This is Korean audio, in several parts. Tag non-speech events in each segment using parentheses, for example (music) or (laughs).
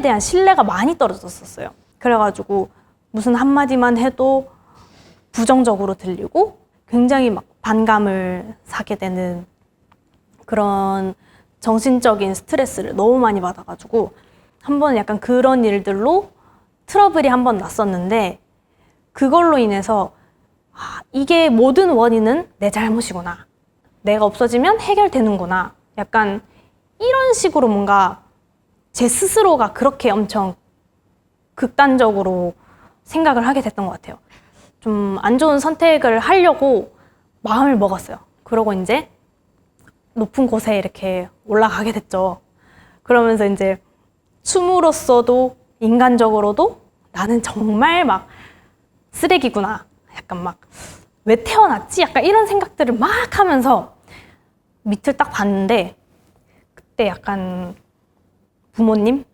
대한 신뢰가 많이 떨어졌었어요. 그래가지고 무슨 한마디만 해도 부정적으로 들리고 굉장히 막 반감을 사게 되는 그런 정신적인 스트레스를 너무 많이 받아가지고 한 번 약간 그런 일들로 트러블이 한 번 났었는데 그걸로 인해서 아, 이게 모든 원인은 내 잘못이구나. 내가 없어지면 해결되는구나. 약간 이런 식으로 뭔가 제 스스로가 그렇게 엄청 극단적으로 생각을 하게 됐던 것 같아요. 좀 안 좋은 선택을 하려고 마음을 먹었어요. 그러고 이제 높은 곳에 이렇게 올라가게 됐죠. 그러면서 이제 춤으로서도 인간적으로도 나는 정말 막 쓰레기구나. 약간 막 왜 태어났지? 약간 이런 생각들을 막 하면서 밑을 딱 봤는데 그때 약간 부모님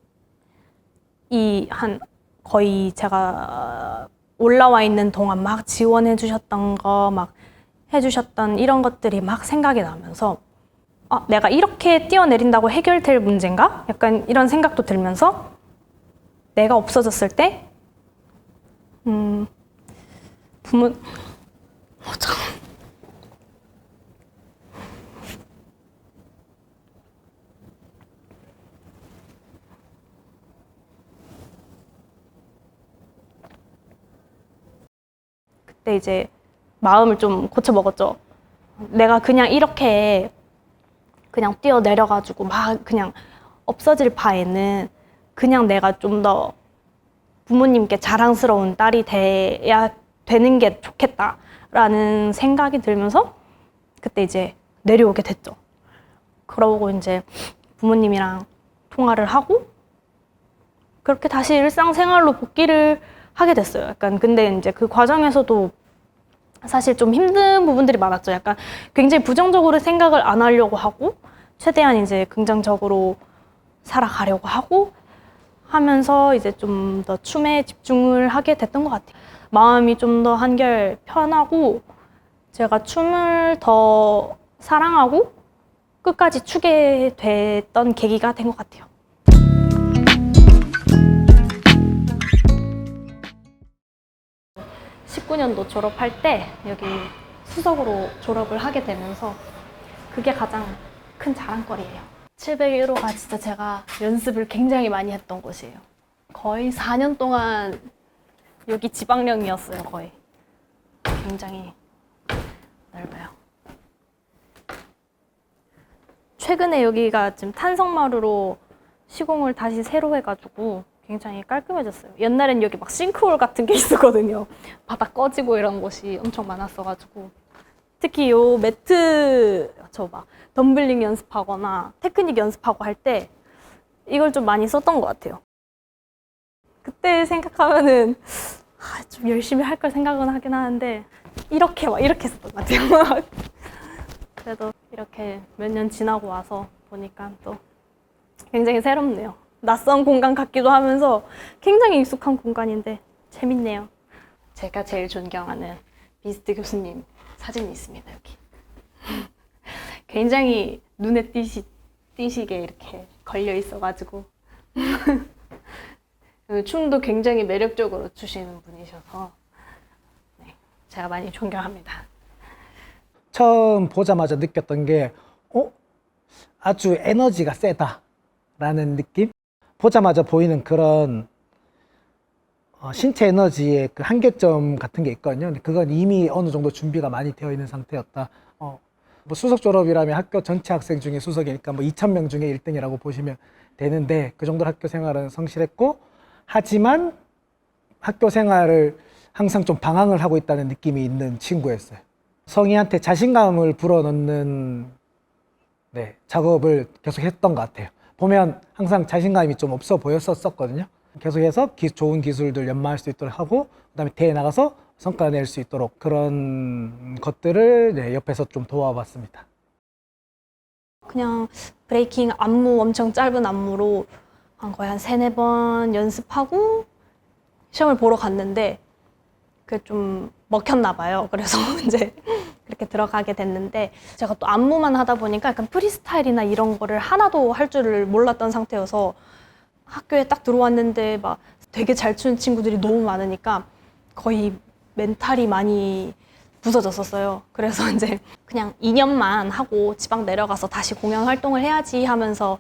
이 한 거의 제가 올라와 있는 동안 막 지원해 주셨던 거 막 해주셨던 이런 것들이 막 생각이 나면서 아, 내가 이렇게 뛰어내린다고 해결될 문제인가? 약간 이런 생각도 들면서 내가 없어졌을 때 음, 부모 어, 잠 그때 이제 마음을 좀 고쳐 먹었죠. 내가 그냥 이렇게 그냥 뛰어 내려가지고 막 그냥 없어질 바에는 그냥 내가 좀 더 부모님께 자랑스러운 딸이 돼야 되는 게 좋겠다라는 생각이 들면서 그때 이제 내려오게 됐죠. 그러고 이제 부모님이랑 통화를 하고 그렇게 다시 일상생활로 복귀를 하게 됐어요. 약간 근데 이제 그 과정에서도 사실 좀 힘든 부분들이 많았죠. 약간 굉장히 부정적으로 생각을 안 하려고 하고 최대한 이제 긍정적으로 살아가려고 하고 하면서 이제 좀 더 춤에 집중을 하게 됐던 것 같아요. 마음이 좀 더 한결 편하고 제가 춤을 더 사랑하고 끝까지 추게 됐던 계기가 된 것 같아요. 19년도 졸업할 때 여기 수석으로 졸업을 하게 되면서 그게 가장 큰 자랑거리예요. 701호가 진짜 제가 연습을 굉장히 많이 했던 곳이에요. 거의 4년 동안 여기 지방령이었어요, 거의. 굉장히 넓어요. 최근에 여기가 지금 탄성마루로 시공을 다시 새로 해가지고 굉장히 깔끔해졌어요. 옛날엔 여기 막 싱크홀 같은 게 (laughs) 있었거든요. 바닥 꺼지고 이런 곳이 엄청 많았어가지고. 특히 요 매트, 저 막 덤블링 연습하거나 테크닉 연습하고 할 때 이걸 좀 많이 썼던 것 같아요. 그때 생각하면은 아, 좀 열심히 할 걸 생각은 하긴 하는데 이렇게 막 이렇게 썼던 것 같아요. (laughs) 그래도 이렇게 몇 년 지나고 와서 보니까 또 굉장히 새롭네요. 낯선 공간 같기도 하면서 굉장히 익숙한 공간인데 재밌네요. 제가 제일 존경하는 비스트 교수님 사진이 있습니다, 여기. (laughs) 굉장히 눈에 띄시, 띄시게 이렇게 걸려 있어가지고. (laughs) 그 춤도 굉장히 매력적으로 추시는 분이셔서 네, 제가 많이 존경합니다. 처음 보자마자 느꼈던 게, 어? 아주 에너지가 세다라는 느낌? 보자마자 보이는 그런 어, 신체 에너지의 그 한계점 같은 게 있거든요. 그건 이미 어느 정도 준비가 많이 되어 있는 상태였다. 어, 뭐 수석 졸업이라면 학교 전체 학생 중에 수석이니까 뭐 2,000명 중에 1등이라고 보시면 되는데 그 정도 학교 생활은 성실했고 하지만 학교 생활을 항상 좀 방황을 하고 있다는 느낌이 있는 친구였어요. 성희한테 자신감을 불어넣는 네, 작업을 계속 했던 것 같아요. 보면 항상 자신감이 좀 없어 보였었거든요. 계속해서 기- 좋은 기술들 연마할 수 있도록 하고 그다음에 대회 나가서 성과 낼 수 있도록 그런 것들을 네, 옆에서 좀 도와봤습니다. 그냥 브레이킹 안무 엄청 짧은 안무로 한 거의 한 세네 번 연습하고 시험을 보러 갔는데 그좀 먹혔나 봐요. 그래서 (laughs) 이제 그렇게 들어가게 됐는데 제가 또 안무만 하다 보니까 약간 프리스타일이나 이런 거를 하나도 할 줄을 몰랐던 상태여서 학교에 딱 들어왔는데 막 되게 잘 추는 친구들이 너무 많으니까 거의 멘탈이 많이 부서졌었어요. 그래서 (laughs) 이제 그냥 2년만 하고 지방 내려가서 다시 공연 활동을 해야지 하면서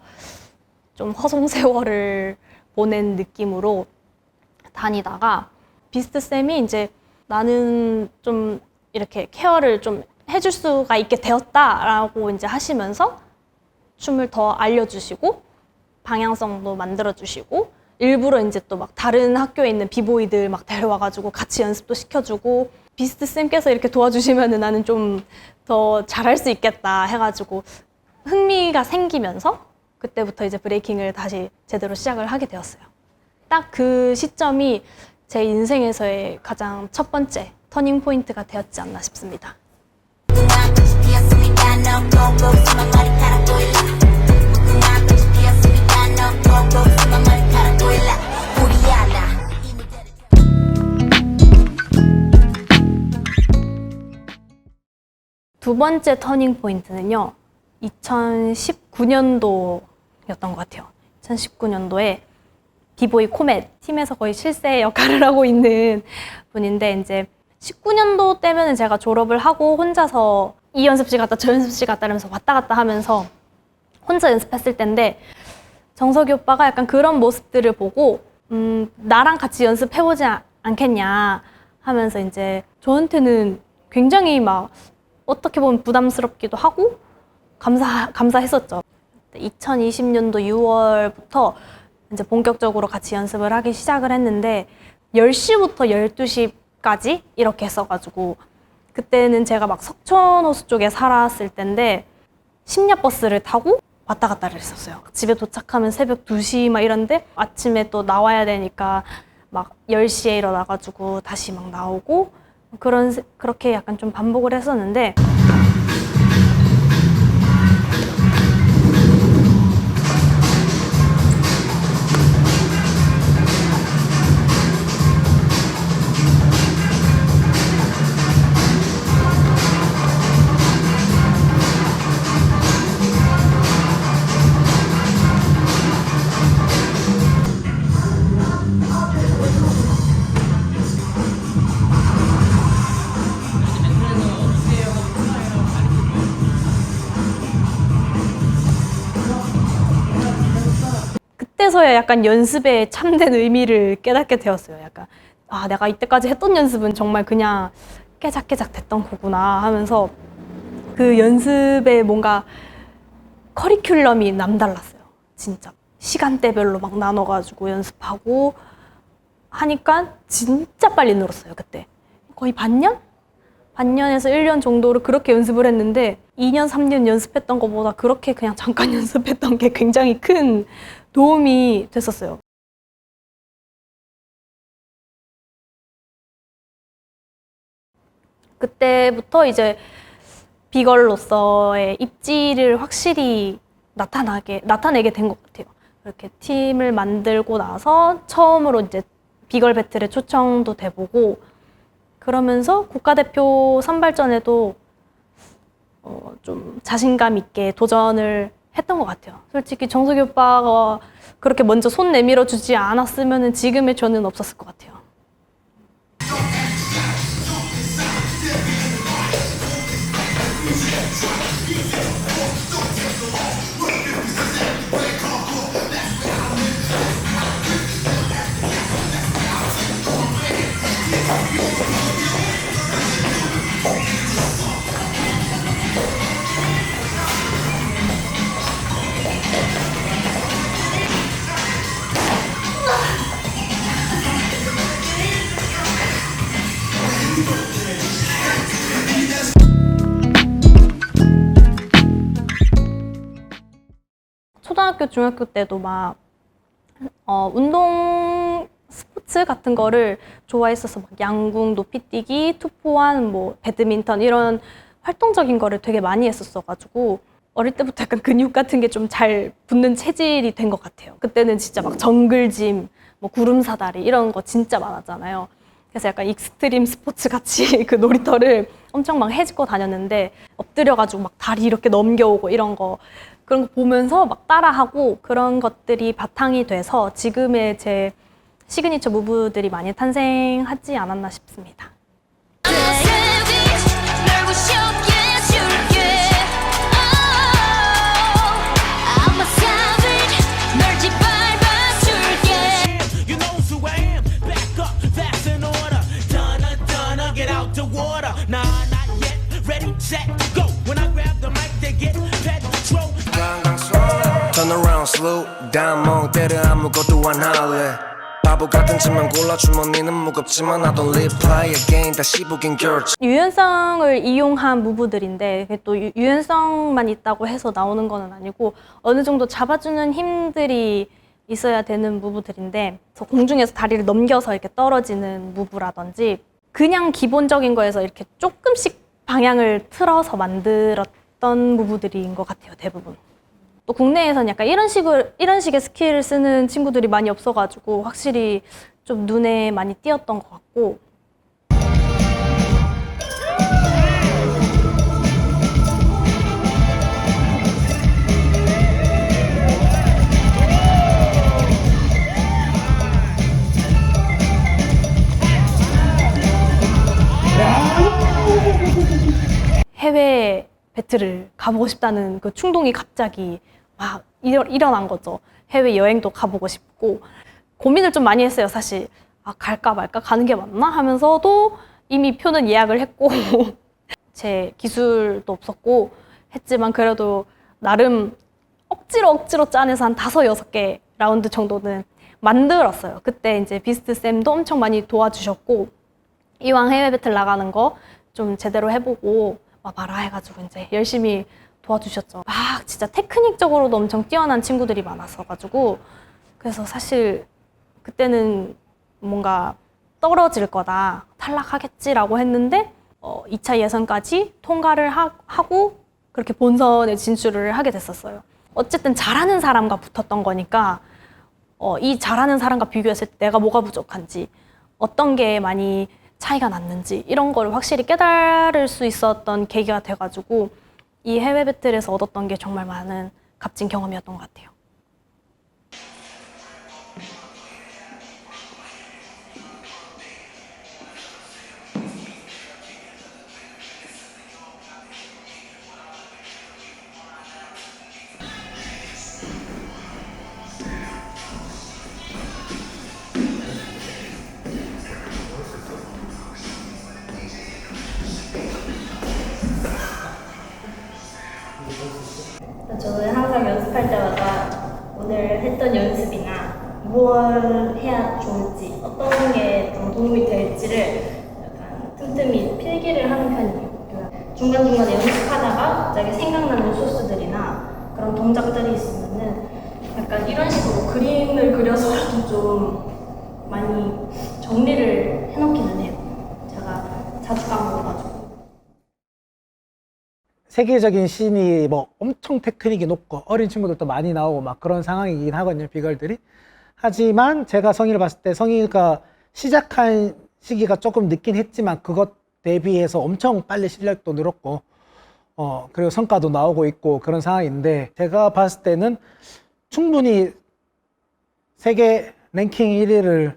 좀 허송 세월을 보낸 느낌으로 다니다가 비스트 쌤이 이제 나는 좀 이렇게 케어를 좀 해줄 수가 있게 되었다라고 이제 하시면서 춤을 더 알려주시고 방향성도 만들어주시고 일부러 이제 또 막 다른 학교에 있는 비보이들 막 데려와가지고 같이 연습도 시켜주고 비스트 쌤께서 이렇게 도와주시면은 나는 좀 더 잘할 수 있겠다 해가지고 흥미가 생기면서 그때부터 이제 브레이킹을 다시 제대로 시작을 하게 되었어요. 딱 그 시점이 제 인생에서의 가장 첫 번째 터닝 포인트가 되었지 않나 싶습니다. 두 번째 터닝 포인트는요, 2019년도였던 것 같아요. 2019년도에 비보이 코멧 팀에서 거의 실세 역할을 하고 있는 분인데 이제 19년도 때면은 제가 졸업을 하고 혼자서 이 연습실 갔다 저 연습실 갔다 이러면서 왔다 갔다 하면서 혼자 연습했을 때인데 정석이 오빠가 약간 그런 모습들을 보고 음, 나랑 같이 연습해보지 아- 않겠냐 하면서 이제 저한테는 굉장히 막 어떻게 보면 부담스럽기도 하고 감사 감사했었죠. 2020년도 6월부터 이제 본격적으로 같이 연습을 하기 시작을 했는데 10시부터 12시 까지 이렇게 했어가지고 그때는 제가 막 석촌호수 쪽에 살았을 때인데 심야 버스를 타고 왔다 갔다를 했었어요. 집에 도착하면 새벽 2시 막 이런데 아침에 또 나와야 되니까 막 10시에 일어나가지고 다시 막 나오고 그런 세- 그렇게 약간 좀 반복을 했었는데 그때서야 약간 연습의 참된 의미를 깨닫게 되었어요. 약간 아 내가 이때까지 했던 연습은 정말 그냥 깨작깨작 됐던 거구나 하면서 그 연습에 뭔가 커리큘럼이 남달랐어요. 진짜 시간대별로 막 나눠가지고 연습하고 하니까 진짜 빨리 늘었어요. 그때 거의 반년? 반년에서 1년 정도를 그렇게 연습을 했는데 2년, 3년 연습했던 것보다 그렇게 그냥 잠깐 (laughs) 연습했던 게 굉장히 큰 도움이 됐었어요. 그때부터 이제 비걸로서의 입지를 확실히 나타나게 나타내게 된 것 같아요. 이렇게 팀을 만들고 나서 처음으로 이제 비걸 배틀에 초청도 돼보고 그러면서 국가대표 선발전에도 어, 좀 자신감 있게 도전을 했던 것 같아요. 솔직히 정석이 오빠가 그렇게 먼저 손 내밀어 주지 않았으면 지금의 저는 없었을 것 같아요. 중학교 때도 막 어, 운동 스포츠 같은 거를 좋아했어서 막 양궁, 높이뛰기, 투포환, 뭐 배드민턴 이런 활동적인 거를 되게 많이 했었어가지고 어릴 때부터 약간 근육 같은 게 좀 잘 붙는 체질이 된 것 같아요. 그때는 진짜 막 정글짐, 뭐뭐 구름 사다리 이런 거 진짜 많았잖아요. 그래서 약간 익스트림 스포츠 같이 (laughs) 그 놀이터를 엄청 막 해집고 다녔는데 엎드려가지고 막 다리 이렇게 넘겨오고 이런 거 그런 거 보면서 막 따라하고 그런 것들이 바탕이 돼서 지금의 제 시그니처 무브들이 많이 탄생하지 않았나 싶습니다. 짓만 골라 주머니는 무겁지만 I don't live play again 다시 보긴 결 유연성을 이용한 무브들인데 또 유- 유연성만 있다고 해서 나오는 거는 아니고 어느 정도 잡아주는 힘들이 있어야 되는 무브들인데 공중에서 다리를 넘겨서 이렇게 떨어지는 무브라든지 그냥 기본적인 거에서 이렇게 조금씩 방향을 틀어서 만들었던 무브들인 것 같아요 대부분. 또 국내에서는 약간 이런 식을 이런 식의 스킬을 쓰는 친구들이 많이 없어가지고 확실히 좀 눈에 많이 띄었던 것 같고. 해외 배틀을 가보고 싶다는 그 충동이 갑자기 막 일어, 일어 난 거죠. 해외 여행도 가보고 싶고 고민을 좀 많이 했어요. 사실 아 갈까 말까 가는 게 맞나 하면서도 이미 표는 예약을 했고 (laughs) 제 기술도 없었고 했지만 그래도 나름 억지로 억지로 짜내서 한 다섯 여섯 개 라운드 정도는 만들었어요. 그때 이제 비스트 쌤도 엄청 많이 도와주셨고 이왕 해외 배틀 나가는 거 좀 제대로 해보고 와봐라 해가지고 이제 열심히 도와주셨죠. 막 진짜 테크닉적으로도 엄청 뛰어난 친구들이 많았어가지고 그래서 사실 그때는 뭔가 떨어질 거다 탈락하겠지라고 했는데 어, 2차 예선까지 통과를 하, 하고 그렇게 본선에 진출을 하게 됐었어요. 어쨌든 잘하는 사람과 붙었던 거니까 어, 이 잘하는 사람과 비교했을 때 내가 뭐가 부족한지 어떤 게 많이 차이가 났는지 이런 걸 확실히 깨달을 수 있었던 계기가 돼가지고 이 해외 배틀에서 얻었던 게 정말 많은 값진 경험이었던 것 같아요. 틈틈이 필기를 하는 편이에요. 그 중간중간에 연습하다가 갑자기 생각나는 소스들이나 그런 동작들이 있으면은 약간 이런 식으로 그림을 그려서라도 좀 많이 정리를 해놓기는 해요. 제가 자주 까먹어가지고. 세계적인 씬이 뭐 엄청 테크닉이 높고 어린 친구들도 많이 나오고 막 그런 상황이긴 하거든요 비걸들이 하지만 제가 성희를 봤을 때 성희가 시작한 시기가 조금 늦긴 했지만 그것 대비해서 엄청 빨리 실력도 늘었고 어 그리고 성과도 나오고 있고 그런 상황인데 제가 봤을 때는 충분히 세계 랭킹 1위를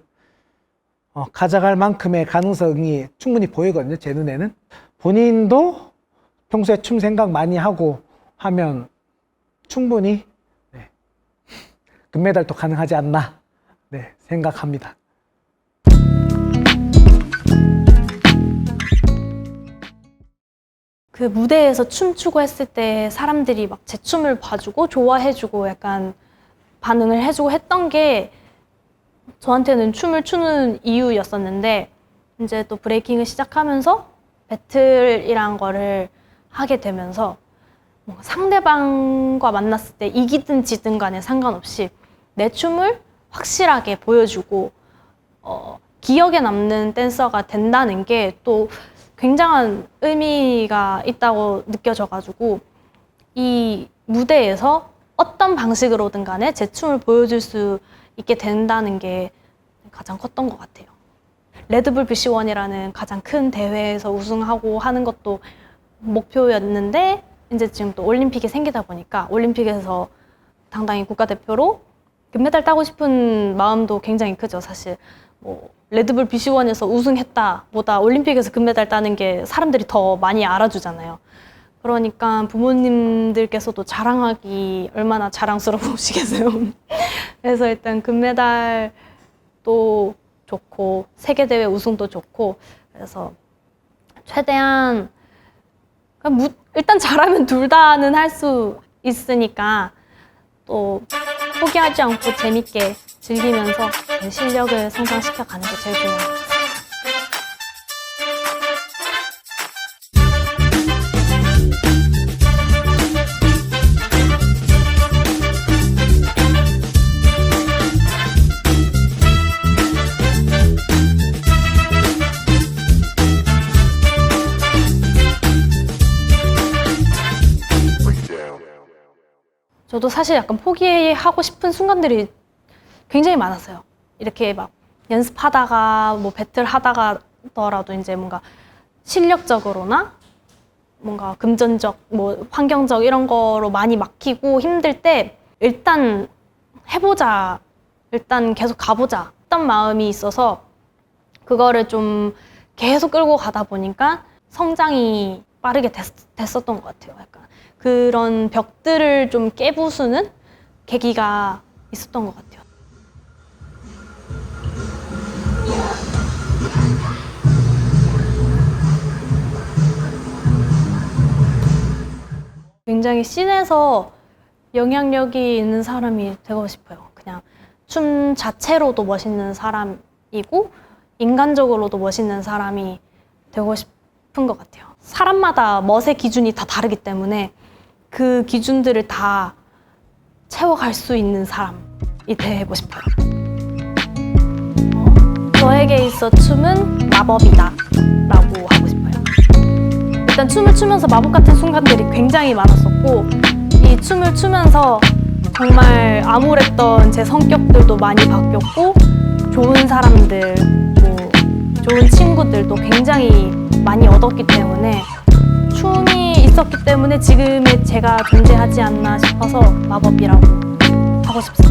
어, 가져갈 만큼의 가능성이 충분히 보이거든요 제 눈에는 본인도 평소에 춤 생각 많이 하고 하면 충분히 네, 금메달도 가능하지 않나 네, 생각합니다. 그 무대에서 춤추고 했을 때 사람들이 막 제 춤을 봐주고 좋아해주고 약간 반응을 해주고 했던 게 저한테는 춤을 추는 이유였었는데 이제 또 브레이킹을 시작하면서 배틀이란 거를 하게 되면서 뭔가 상대방과 만났을 때 이기든 지든 간에 상관없이 내 춤을 확실하게 보여주고 어, 기억에 남는 댄서가 된다는 게또 굉장한 의미가 있다고 느껴져가지고 이 무대에서 어떤 방식으로든 간에 제 춤을 보여줄 수 있게 된다는 게 가장 컸던 것 같아요. 레드불 BC1이라는 가장 큰 대회에서 우승하고 하는 것도 목표였는데 이제 지금 또 올림픽이 생기다 보니까 올림픽에서 당당히 국가대표로 금메달 따고 싶은 마음도 굉장히 크죠, 사실. 뭐 레드불 BC1에서 우승했다 보다 올림픽에서 금메달 따는 게 사람들이 더 많이 알아주잖아요. 그러니까 부모님들께서도 자랑하기 얼마나 자랑스러우시겠어요. (laughs) 그래서 일단 금메달도 좋고 세계대회 우승도 좋고 그래서 최대한 일단 잘하면 둘 다는 할 수 있으니까 또 포기하지 않고 재밌게 즐기면서 제 실력을 성장시켜 가는 게 제일 중요한 것 같아요. 저도 사실 약간 포기하고 싶은 순간들이 굉장히 많았어요. 이렇게 막 연습하다가 뭐 배틀 하다가더라도 이제 뭔가 실력적으로나 뭔가 금전적, 뭐 환경적 이런 거로 많이 막히고 힘들 때 일단 해보자, 일단 계속 가보자 했던 마음이 있어서 그거를 좀 계속 끌고 가다 보니까 성장이 빠르게 됐, 됐었던 것 같아요. 약간 그런 벽들을 좀 깨부수는 계기가 있었던 것 같아요. 굉장히 씬에서 영향력이 있는 사람이 되고 싶어요. 그냥 춤 자체로도 멋있는 사람이고 인간적으로도 멋있는 사람이 되고 싶은 것 같아요. 사람마다 멋의 기준이 다 다르기 때문에 그 기준들을 다 채워갈 수 있는 사람이 되고 싶어요. 어, 저에게 있어 춤은 마법이다 라고 하고 싶어요. 일단 춤을 추면서 마법 같은 순간들이 굉장히 많았었고 이 춤을 추면서 정말 암울했던 제 성격들도 많이 바뀌었고 좋은 사람들, 뭐 좋은 친구들도 굉장히 많이 얻었기 때문에 춤이 있었기 때문에 지금의 제가 존재하지 않나 싶어서 마법이라고 하고 싶습니다.